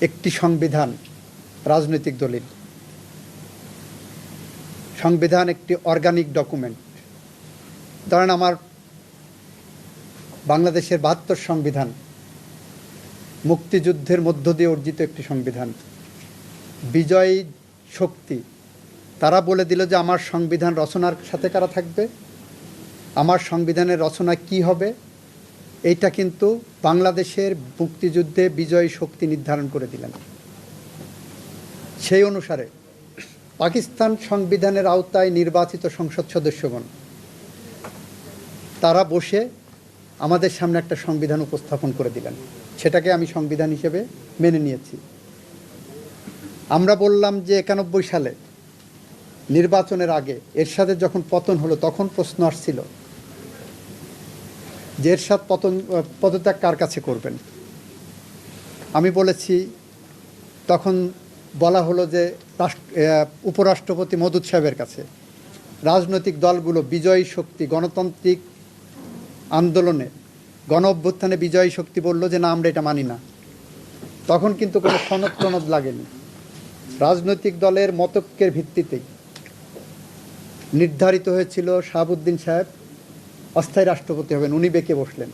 একটি সংবিধান, রাজনৈতিক দলিল। সংবিধান একটি অর্গানিক ডকুমেন্ট ধরেন আমার বাংলাদেশের বাহাত্তর সংবিধান, মুক্তিযুদ্ধের মধ্য দিয়ে অর্জিত একটি সংবিধান। বিজয়ী শক্তি, তারা বলে দিল যে আমার সংবিধান রচনার সাথে কারা থাকবে? আমার সংবিধানের রচনা কি হবে? এইটা কিন্তু বাংলাদেশের মুক্তিযুদ্ধে বিজয়ী শক্তি নির্ধারণ করে দিলেন। সেই অনুসারে পাকিস্তান সংবিধানের আওতায় নির্বাচিত সংসদ সদস্যগণ তারা বসে আমাদের সামনে একটা সংবিধান উপস্থাপন করে দিলেন। সেটাকে আমি সংবিধান হিসেবে মেনে নিয়েছি। আমরা বললাম যে একানব্বই সালে নির্বাচনের আগে এর সাথে যখন পতন হলো, তখন প্রশ্ন আসছিল যে এরশাদ পতন পদত্যাগ কার কাছে করবেন? আমি বলেছি, তখন বলা হলো যে রাষ্ট্র- উপরাষ্ট্রপতি মদুদ সাহেবের কাছে, রাজনৈতিক দলগুলো বিজয়ী শক্তি, গণতান্ত্রিক আন্দোলনে গণ অভ্যুত্থানে বিজয়ী শক্তি বলল যে, না, আমরা এটা মানি না। তখন কিন্তু কোনো সনদ টনদ লাগেনি। রাজনৈতিক দলের মতক্যের ভিত্তিতেই নির্ধারিত হয়েছিল শাহাবুদ্দিন সাহেব অস্থায়ী রাষ্ট্রপতি হবেন। উনি বেঁকে বসলেন।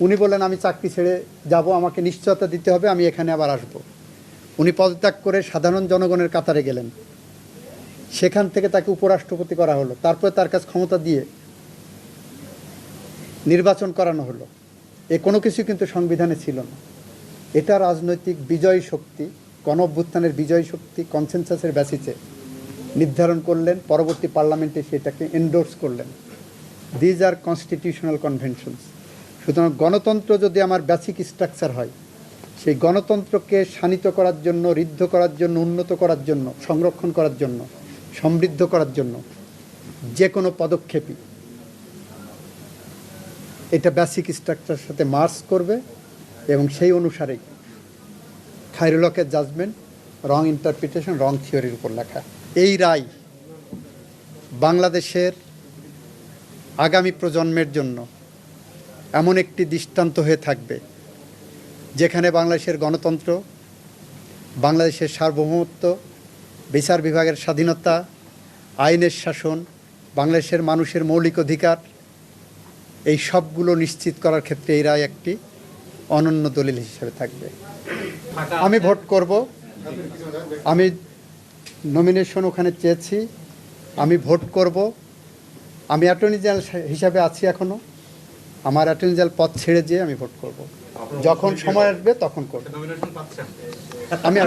উনি বললেন, আমি চাকরি ছেড়ে যাব, আমাকে নিশ্চয়তা দিতে হবে, আমি এখানে আবার আসব। উনি পদত্যাগ করে সাধারণ জনগণের কাতারে গেলেন। সেখান থেকে তাকে উপরাষ্ট্রপতি করা হলো। তারপরে তার কাছে ক্ষমতা দিয়ে নির্বাচন করানো হলো। এ কোনো কিছু কিন্তু সংবিধানে ছিল না। এটা রাজনৈতিক বিজয়ী শক্তি গণ অভ্যুত্থানের বিজয়ী শক্তি কনসেনসাসের বেসিসে নির্ধারণ করলেন। পরবর্তী পার্লামেন্টে সেটাকে এন্ডোর্স করলেন। দিজ আর কনস্টিটিউশনাল কনভেনশনস সুতরাং গণতন্ত্র যদি আমার বেসিক স্ট্রাকচার হয়, সেই গণতন্ত্রকে শানিত করার জন্য, ঋদ্ধ করার জন্য, উন্নত করার জন্য, সংরক্ষণ করার জন্য, সমৃদ্ধ করার জন্য যে কোনো পদক্ষেপই এটা বেসিক স্ট্রাকচারের সাথে মার্চ করবে এবং সেই অনুসারেই খাইরুলকের জাজমেন্ট রং ইন্টারপ্রিটেশন রং থিওরির উপর লেখা। এই রায় বাংলাদেশের আগামী প্রজন্মের জন্য এমন একটি দৃষ্টান্ত হয়ে থাকবে, যেখানে বাংলাদেশের গণতন্ত্র, বাংলাদেশের সার্বভৌমত্ব, বিচার বিভাগের স্বাধীনতা, আইনের শাসন, বাংলাদেশের মানুষের মৌলিক অধিকার, এই সবগুলো নিশ্চিত করার ক্ষেত্রে এই রায় একটি অনন্য দলিল হিসেবে থাকবে। আমি ভোট করব। আমি নমিনেশন ওখানে চেয়েছি। আমি ভোট করব। আমি অ্যাটর্নি জেনারেল হিসাবে আছি এখনও আমার অ্যাটর্নি জেনারেল পদ ছেড়ে যেয়ে আমি ভোট করব। যখন সময় আসবে তখন করব। আমি